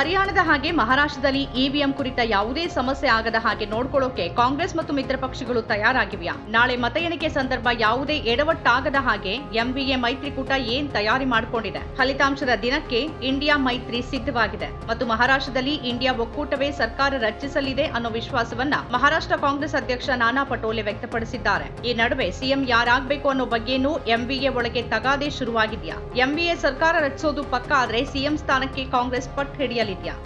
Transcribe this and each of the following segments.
ಹರಿಯಾಣದ ಹಾಗೆ ಮಹಾರಾಷ್ಟ್ರದಲ್ಲಿ ಇವಿಎಂ ಕುರಿತ ಯಾವುದೇ ಸಮಸ್ಯೆ ಆಗದ ಹಾಗೆ ನೋಡ್ಕೊಳ್ಳೋಕೆ ಕಾಂಗ್ರೆಸ್ ಮತ್ತು ಮಿತ್ರ ಪಕ್ಷಗಳು ತಯಾರಾಗಿವೆಯಾ? ನಾಳೆ ಮತ ಎಣಿಕೆ ಸಂದರ್ಭ ಯಾವುದೇ ಎಡವಟ್ಟಾಗದ ಹಾಗೆ ಎಂವಿಎ ಮೈತ್ರಿಕೂಟ ಏನ್ ತಯಾರಿ ಮಾಡಿಕೊಂಡಿದೆ? ಫಲಿತಾಂಶದ ದಿನಕ್ಕೆ ಇಂಡಿಯಾ ಮೈತ್ರಿ ಸಿದ್ಧವಾಗಿದೆ. ಮತ್ತು ಮಹಾರಾಷ್ಟ್ರದಲ್ಲಿ ಇಂಡಿಯಾ ಒಕ್ಕೂಟವೇ ಸರ್ಕಾರ ರಚಿಸಲಿದೆ ಅನ್ನೋ ವಿಶ್ವಾಸವನ್ನ ಮಹಾರಾಷ್ಟ್ರ ಕಾಂಗ್ರೆಸ್ ಅಧ್ಯಕ್ಷ ನಾನಾ ಪಟೋಲೆ ವ್ಯಕ್ತಪಡಿಸಿದ್ದಾರೆ. ಈ ನಡುವೆ ಸಿಎಂ ಯಾರಾಗಬೇಕು ಅನ್ನೋ ಬಗ್ಗೆನೂ ಎಂವಿಎ ಒಳಗೆ ತಗಾದೆ ಶುರುವಾಗಿದೆಯಾ? ಎಂವಿಎ ಸರ್ಕಾರ ರಚಿಸೋದು ಪಕ್ಕ ಆದ್ರೆ ಸಿಎಂ ಸ್ಥಾನಕ್ಕೆ ಕಾಂಗ್ರೆಸ್ ಪಟ್ಟು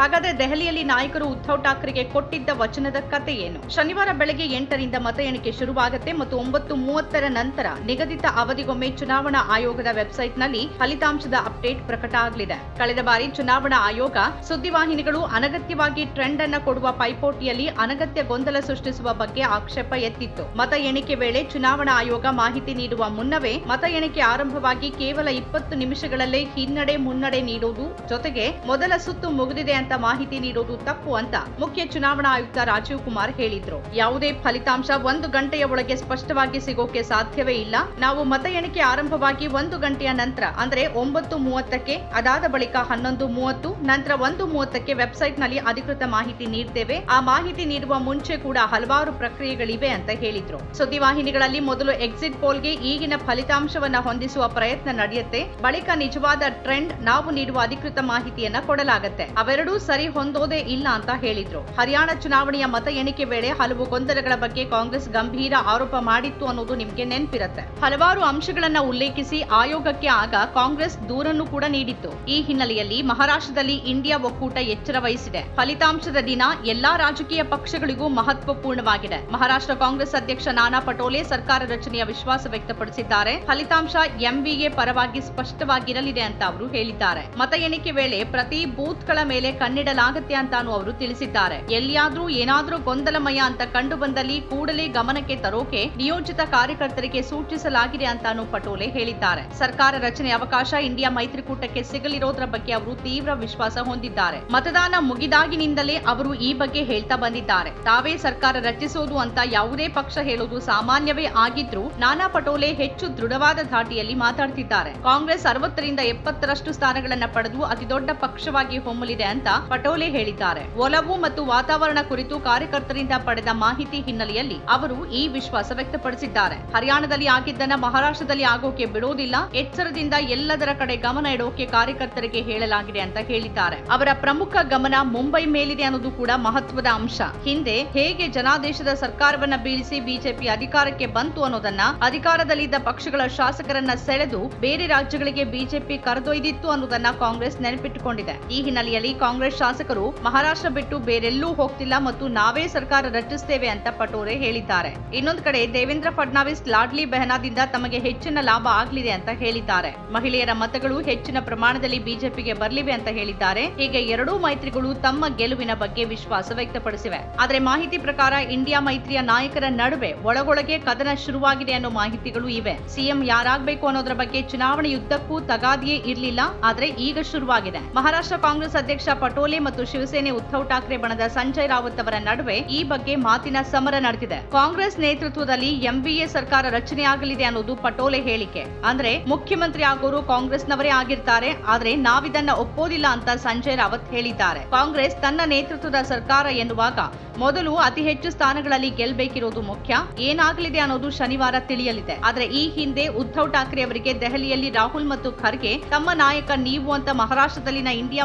ಹಾಗಾದ್ರೆ ದೆಹಲಿಯಲ್ಲಿ ನಾಯಕರು ಉದ್ಧವ್ ಠಾಕ್ರೆಗೆ ಕೊಟ್ಟಿದ್ದ ವಚನದ ಕತೆ ಏನು? ಶನಿವಾರ ಬೆಳಗ್ಗೆ ಎಂಟರಿಂದ ಮತ ಎಣಿಕೆ ಶುರುವಾಗುತ್ತೆ ಮತ್ತು ಒಂಬತ್ತು ಮೂವತ್ತರ ನಂತರ ನಿಗದಿತ ಅವಧಿಗೊಮ್ಮೆ ಚುನಾವಣಾ ಆಯೋಗದ ವೆಬ್ಸೈಟ್ನಲ್ಲಿ ಫಲಿತಾಂಶದ ಅಪ್ಡೇಟ್ ಪ್ರಕಟ ಆಗಲಿದೆ. ಕಳೆದ ಬಾರಿ ಚುನಾವಣಾ ಆಯೋಗ ಸುದ್ದಿವಾಹಿನಿಗಳು ಅನಗತ್ಯವಾಗಿ ಟ್ರೆಂಡ್ ಅನ್ನ ಕೊಡುವ ಪೈಪೋಟಿಯಲ್ಲಿ ಅನಗತ್ಯ ಗೊಂದಲ ಸೃಷ್ಟಿಸುವ ಬಗ್ಗೆ ಆಕ್ಷೇಪ ಎತ್ತಿತ್ತು. ಮತ ಎಣಿಕೆ ವೇಳೆ ಚುನಾವಣಾ ಆಯೋಗ ಮಾಹಿತಿ ನೀಡುವ ಮುನ್ನವೇ ಮತ ಎಣಿಕೆ ಆರಂಭವಾಗಿ ಕೇವಲ ಇಪ್ಪತ್ತು ನಿಮಿಷಗಳಲ್ಲೇ ಹಿನ್ನಡೆ ಮುನ್ನಡೆ ನೀಡುವುದು ಜೊತೆಗೆ ಮೊದಲ ಸುತ್ತು ಮುಗಿದಿದೆ ಅಂತ ಮಾಹಿತಿ ನೀಡುವುದು ತಪ್ಪು ಅಂತ ಮುಖ್ಯ ಚುನಾವಣಾ ಆಯುಕ್ತ ರಾಜೀವ್ ಕುಮಾರ್ ಹೇಳಿದ್ರು. ಯಾವುದೇ ಫಲಿತಾಂಶ ಒಂದು ಗಂಟೆಯ ಒಳಗೆ ಸ್ಪಷ್ಟವಾಗಿ ಸಿಗೋಕೆ ಸಾಧ್ಯವೇ ಇಲ್ಲ. ನಾವು ಮತ ಎಣಿಕೆ ಆರಂಭವಾಗಿ ಒಂದು ಗಂಟೆಯ ನಂತರ, ಅಂದ್ರೆ ಒಂಬತ್ತು ಮೂವತ್ತಕ್ಕೆ, ಅದಾದ ಬಳಿಕ ಹನ್ನೊಂದು ಮೂವತ್ತು, ನಂತರ ಒಂದು ಮೂವತ್ತಕ್ಕೆ ವೆಬ್ಸೈಟ್ನಲ್ಲಿ ಅಧಿಕೃತ ಮಾಹಿತಿ ನೀಡ್ತೇವೆ. ಆ ಮಾಹಿತಿ ನೀಡುವ ಮುಂಚೆ ಕೂಡ ಹಲವಾರು ಪ್ರಕ್ರಿಯೆಗಳಿವೆ ಅಂತ ಹೇಳಿದ್ರು. ಸುದ್ದಿವಾಹಿನಿಗಳಲ್ಲಿ ಮೊದಲು ಎಕ್ಸಿಟ್ ಪೋಲ್ಗೆ ಈಗಿನ ಫಲಿತಾಂಶವನ್ನ ಹೊಂದಿಸುವ ಪ್ರಯತ್ನ ನಡೆಯುತ್ತೆ. ಬಳಿಕ ನಿಜವಾದ ಟ್ರೆಂಡ್ ನಾವು ನೀಡುವ ಅಧಿಕೃತ ಮಾಹಿತಿಯನ್ನ ಕೊಡಲಾಗತ್ತೆ. ಅವೆರಡೂ ಸರಿ ಹೊಂದೋದೇ ಇಲ್ಲ ಅಂತ ಹೇಳಿದ್ರು. ಹರಿಯಾಣ ಚುನಾವಣೆಯ ಮತ ಎಣಿಕೆ ವೇಳೆ ಹಲವು ಗೊಂದಲಗಳ ಬಗ್ಗೆ ಕಾಂಗ್ರೆಸ್ ಗಂಭೀರ ಆರೋಪ ಮಾಡಿತ್ತು ಅನ್ನೋದು ನಿಮ್ಗೆ ನೆನಪಿರುತ್ತೆ. ಹಲವಾರು ಅಂಶಗಳನ್ನ ಉಲ್ಲೇಖಿಸಿ ಆಯೋಗಕ್ಕೆ ಆಗ ಕಾಂಗ್ರೆಸ್ ದೂರನ್ನು ಕೂಡ ನೀಡಿತ್ತು. ಈ ಹಿನ್ನೆಲೆಯಲ್ಲಿ ಮಹಾರಾಷ್ಟ್ರದಲ್ಲಿ ಇಂಡಿಯಾ ಒಕ್ಕೂಟ ಎಚ್ಚರ ವಹಿಸಿದೆ. ಫಲಿತಾಂಶದ ದಿನ ಎಲ್ಲಾ ರಾಜಕೀಯ ಪಕ್ಷಗಳಿಗೂ ಮಹತ್ವಪೂರ್ಣವಾಗಿದೆ. ಮಹಾರಾಷ್ಟ್ರ ಕಾಂಗ್ರೆಸ್ ಅಧ್ಯಕ್ಷ ನಾನಾ ಪಟೋಲೆ ಸರ್ಕಾರ ರಚನೆಯ ವಿಶ್ವಾಸ ವ್ಯಕ್ತಪಡಿಸಿದ್ದಾರೆ. ಫಲಿತಾಂಶ ಎಂವಿಎ ಪರವಾಗಿ ಸ್ಪಷ್ಟವಾಗಿರಲಿದೆ ಅಂತ ಅವರು ಹೇಳಿದ್ದಾರೆ. ಮತ ಎಣಿಕೆ ವೇಳೆ ಪ್ರತಿ ಬೂತ್ಗಳ ಮೇಲೆ ಕಣ್ಣಿಡಲಾಗತ್ತೆ ಅಂತಾನು ಅವರು ತಿಳಿಸಿದ್ದಾರೆ. ಎಲ್ಲಿಯಾದ್ರೂ ಏನಾದ್ರೂ ಗೊಂದಲಮಯ ಅಂತ ಕಂಡು ಬಂದಲ್ಲಿ ಕೂಡಲೇ ಗಮನಕ್ಕೆ ತರೋಕೆ ನಿಯೋಜಿತ ಕಾರ್ಯಕರ್ತರಿಗೆ ಸೂಚಿಸಲಾಗಿದೆ ಅಂತಾನು ಪಟೋಲೆ ಹೇಳಿದ್ದಾರೆ. ಸರ್ಕಾರ ರಚನೆ ಅವಕಾಶ, ಇಂಡಿಯಾ ಮೈತ್ರಿಕೂಟಕ್ಕೆ ಸಿಗಲಿರೋದ್ರ ಬಗ್ಗೆ ಅವರು ತೀವ್ರ ವಿಶ್ವಾಸ ಹೊಂದಿದ್ದಾರೆ. ಮತದಾನ ಮುಗಿದಾಗಿನಿಂದಲೇ ಅವರು ಈ ಬಗ್ಗೆ ಹೇಳ್ತಾ ಬಂದಿದ್ದಾರೆ. ತಾವೇ ಸರ್ಕಾರ ರಚಿಸೋದು ಅಂತ ಯಾವುದೇ ಪಕ್ಷ ಹೇಳೋದು ಸಾಮಾನ್ಯವೇ ಆಗಿದ್ರು ನಾನಾ ಪಟೋಲೆ ಹೆಚ್ಚು ದೃಢವಾದ ಧಾಟಿಯಲ್ಲಿ ಮಾತಾಡ್ತಿದ್ದಾರೆ. ಕಾಂಗ್ರೆಸ್ ಅರವತ್ತರಿಂದ ಎಪ್ಪತ್ತರಷ್ಟು ಸ್ಥಾನಗಳನ್ನ ಪಡೆದು ಅತಿದೊಡ್ಡ ಪಕ್ಷವಾಗಿ ಹೊಮ್ಮಲಿದೆ ಅಂತ ಪಟೋಲೆ ಹೇಳಿದ್ದಾರೆ. ಒಲವು ಮತ್ತು ವಾತಾವರಣ ಕುರಿತು ಕಾರ್ಯಕರ್ತರಿಂದ ಪಡೆದ ಮಾಹಿತಿ ಹಿನ್ನೆಲೆಯಲ್ಲಿ ಅವರು ಈ ವಿಶ್ವಾಸ ವ್ಯಕ್ತಪಡಿಸಿದ್ದಾರೆ. ಹರಿಯಾಣದಲ್ಲಿ ಆಗಿದ್ದನ್ನ ಮಹಾರಾಷ್ಟ್ರದಲ್ಲಿ ಆಗೋಕೆ ಬಿಡೋದಿಲ್ಲ. ಎಚ್ಚರದಿಂದ ಎಲ್ಲದರ ಕಡೆ ಗಮನ ಇಡೋಕೆ ಕಾರ್ಯಕರ್ತರಿಗೆ ಹೇಳಲಾಗಿದೆ ಅಂತ ಹೇಳಿದ್ದಾರೆ. ಅವರ ಪ್ರಮುಖ ಗಮನ ಮುಂಬೈ ಮೇಲಿದೆ ಅನ್ನೋದು ಕೂಡ ಮಹತ್ವದ ಅಂಶ. ಹಿಂದೆ ಹೇಗೆ ಜನಾದೇಶದ ಸರ್ಕಾರವನ್ನ ಬೀಳಿಸಿ ಬಿಜೆಪಿ ಅಧಿಕಾರಕ್ಕೆ ಬಂತು ಅನ್ನೋದನ್ನ ಅಧಿಕಾರದಲ್ಲಿದ್ದ ಪಕ್ಷಗಳ ಶಾಸಕರನ್ನ ಸೆಳೆದು ಬೇರೆ ರಾಜ್ಯಗಳಿಗೆ ಬಿಜೆಪಿ ಕರೆದೊಯ್ದಿತ್ತು ಅನ್ನೋದನ್ನ ಕಾಂಗ್ರೆಸ್ ನೆನಪಿಟ್ಟುಕೊಂಡಿದೆ. ಈ ಹಿನ್ನೆಲೆಯಲ್ಲಿ ಕಾಂಗ್ರೆಸ್ ಶಾಸಕರು ಮಹಾರಾಷ್ಟ್ರ ಬಿಟ್ಟು ಬೇರೆಲ್ಲೂ ಹೋಗ್ತಿಲ್ಲ ಮತ್ತು ನಾವೇ ಸರ್ಕಾರ ರಚಿಸ್ತೇವೆ ಅಂತ ಪಟೋರೆ ಹೇಳಿದ್ದಾರೆ. ಇನ್ನೊಂದು ಕಡೆ ದೇವೇಂದ್ರ ಫಡ್ನವೀಸ್ ಲಾಡ್ಲಿ ಬೆಹನಾದಿಂದ ತಮಗೆ ಹೆಚ್ಚಿನ ಲಾಭ ಆಗಲಿದೆ ಅಂತ ಹೇಳಿದ್ದಾರೆ. ಮಹಿಳೆಯರ ಮತಗಳು ಹೆಚ್ಚಿನ ಪ್ರಮಾಣದಲ್ಲಿ ಬಿಜೆಪಿಗೆ ಬರಲಿವೆ ಅಂತ ಹೇಳಿದ್ದಾರೆ. ಹೀಗೆ ಎರಡೂ ಮೈತ್ರಿಗಳು ತಮ್ಮ ಗೆಲುವಿನ ಬಗ್ಗೆ ವಿಶ್ವಾಸ ವ್ಯಕ್ತಪಡಿಸಿವೆ. ಆದರೆ ಮಾಹಿತಿ ಪ್ರಕಾರ ಇಂಡಿಯಾ ಮೈತ್ರಿಯ ನಾಯಕರ ನಡುವೆ ಒಳಗೊಳಗೆ ಕದನ ಶುರುವಾಗಿದೆ ಅನ್ನೋ ಮಾಹಿತಿಗಳು ಇವೆ. ಸಿಎಂ ಯಾರಾಗಬೇಕು ಅನ್ನೋದ್ರ ಬಗ್ಗೆ ಚುನಾವಣೆಯುದ್ದಕ್ಕೂ ತಗಾದಿಯೇ ಇರಲಿಲ್ಲ, ಆದರೆ ಈಗ ಶುರುವಾಗಿದೆ. ಮಹಾರಾಷ್ಟ್ರ ಕಾಂಗ್ರೆಸ್ ಅಧ್ಯಕ್ಷ ಪಟೋಲೆ ಮತ್ತು ಶಿವಸೇನೆ ಉದ್ಧವ್ ಠಾಕ್ರೆ ಬಣದ ಸಂಜಯ್ ರಾವತ್ ಅವರ ನಡುವೆ ಈ ಬಗ್ಗೆ ಮಾತಿನ ಸಮರ ನಡೆದಿದೆ. ಕಾಂಗ್ರೆಸ್ ನೇತೃತ್ವದಲ್ಲಿ ಎಂವಿಎ ಸರ್ಕಾರ ರಚನೆಯಾಗಲಿದೆ ಅನ್ನೋದು ಪಟೋಲೆ ಹೇಳಿಕೆ. ಅಂದ್ರೆ ಮುಖ್ಯಮಂತ್ರಿ ಆಗೋರು ಕಾಂಗ್ರೆಸ್ನವರೇ ಆಗಿರ್ತಾರೆ, ಆದ್ರೆ ನಾವಿದನ್ನ ಒಪ್ಪೋದಿಲ್ಲ ಅಂತ ಸಂಜಯ್ ರಾವತ್ ಹೇಳಿದ್ದಾರೆ. ಕಾಂಗ್ರೆಸ್ ತನ್ನ ನೇತೃತ್ವದ ಸರ್ಕಾರ ಎನ್ನುವಾಗ ಮೊದಲು ಅತಿ ಹೆಚ್ಚು ಸ್ಥಾನಗಳಲ್ಲಿ ಗೆಲ್ಬೇಕಿರೋದು ಮುಖ್ಯ, ಏನಾಗಲಿದೆ ಅನ್ನೋದು ಶನಿವಾರ ತಿಳಿಯಲಿದೆ. ಆದ್ರೆ ಈ ಹಿಂದೆ ಉದ್ಧವ್ ಠಾಕ್ರೆ ಅವರಿಗೆ ದೆಹಲಿಯಲ್ಲಿ ರಾಹುಲ್ ಮತ್ತು ಖರ್ಗೆ ತಮ್ಮ ನಾಯಕ ನೀವು ಅಂತ ಮಹಾರಾಷ್ಟ್ರದಲ್ಲಿನ ಇಂಡಿಯಾ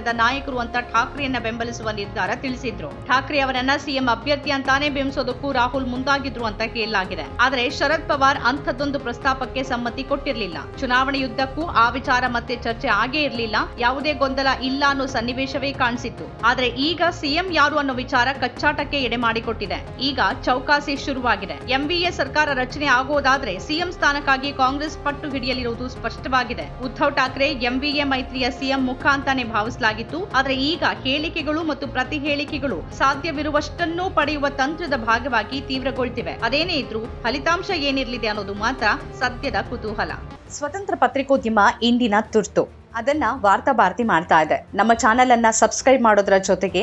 ಮೈತ್ರಿಕೂಟದ ನಾಯಕರು ಅಂತ ಠಾಕ್ರೆಯನ್ನ ಬೆಂಬಲಿಸುವ ನಿರ್ಧಾರ ತಿಳಿಸಿದ್ರು. ಠಾಕ್ರೆ ಅವರನ್ನ ಸಿಎಂ ಅಭ್ಯರ್ಥಿ ಅಂತಾನೆ ಬಿಂಬಿಸೋದಕ್ಕೂ ರಾಹುಲ್ ಮುಂದಾಗಿದ್ರು ಅಂತ ಹೇಳಲಾಗಿದೆ. ಆದ್ರೆ ಶರದ್ ಪವಾರ್ ಅಂಥದ್ದೊಂದು ಪ್ರಸ್ತಾಪಕ್ಕೆ ಸಮ್ಮತಿ ಕೊಟ್ಟಿರಲಿಲ್ಲ. ಚುನಾವಣೆಯುದ್ದಕ್ಕೂ ಆ ವಿಚಾರ ಮತ್ತೆ ಚರ್ಚೆ ಆಗೇ ಇರಲಿಲ್ಲ. ಯಾವುದೇ ಗೊಂದಲ ಇಲ್ಲ ಅನ್ನೋ ಸನ್ನಿವೇಶವೇ ಕಾಣಿಸಿತ್ತು. ಆದ್ರೆ ಈಗ ಸಿಎಂ ಯಾರು ಅನ್ನೋ ವಿಚಾರ ಕಚ್ಚಾಟಕ್ಕೆ ಎಡೆ ಮಾಡಿಕೊಟ್ಟಿದೆ. ಈಗ ಚೌಕಾಸಿ ಶುರುವಾಗಿದೆ. ಎಂಬಿಎ ಸರ್ಕಾರ ರಚನೆ ಆಗೋದಾದ್ರೆ ಸಿಎಂ ಸ್ಥಾನಕ್ಕಾಗಿ ಕಾಂಗ್ರೆಸ್ ಪಟ್ಟು ಹಿಡಿಯಲಿರುವುದು ಸ್ಪಷ್ಟವಾಗಿದೆ. ಉದ್ಧವ್ ಠಾಕ್ರೆ ಎಂಬಿಎ ಮೈತ್ರಿಯ ಸಿಎಂ ಮುಖ ಅಂತಾನೆ ಭಾವಿಸಲಾಗಿತ್ತು ಆದರೆ ಈಗ ಹೇಳಿಕೆಗಳು ಮತ್ತು ಪ್ರತಿ ಹೇಳಿಕೆಗಳು ಸಾಧ್ಯವಿರುವಷ್ಟನ್ನೂ ಪಡೆಯುವ ತಂತ್ರದ ಭಾಗವಾಗಿ ತೀವ್ರಗೊಳ್ತಿವೆ. ಅದೇನೇ ಇದ್ರೂ ಫಲಿತಾಂಶ ಏನಿರಲಿದೆ ಅನ್ನೋದು ಮಾತ್ರ ಸದ್ಯದ ಕುತೂಹಲ. ಸ್ವತಂತ್ರ ಪತ್ರಿಕೋದ್ಯಮ ಇಂದಿನ ತುರ್ತು. ಅದನ್ನ ವಾರ್ತಾ ಭಾರತಿ ಮಾಡ್ತಾ ಇದೆ. ನಮ್ಮ ಚಾನೆಲ್ ಅನ್ನ ಸಬ್ಸ್ಕ್ರೈಬ್ ಮಾಡೋದ್ರ ಜೊತೆಗೆ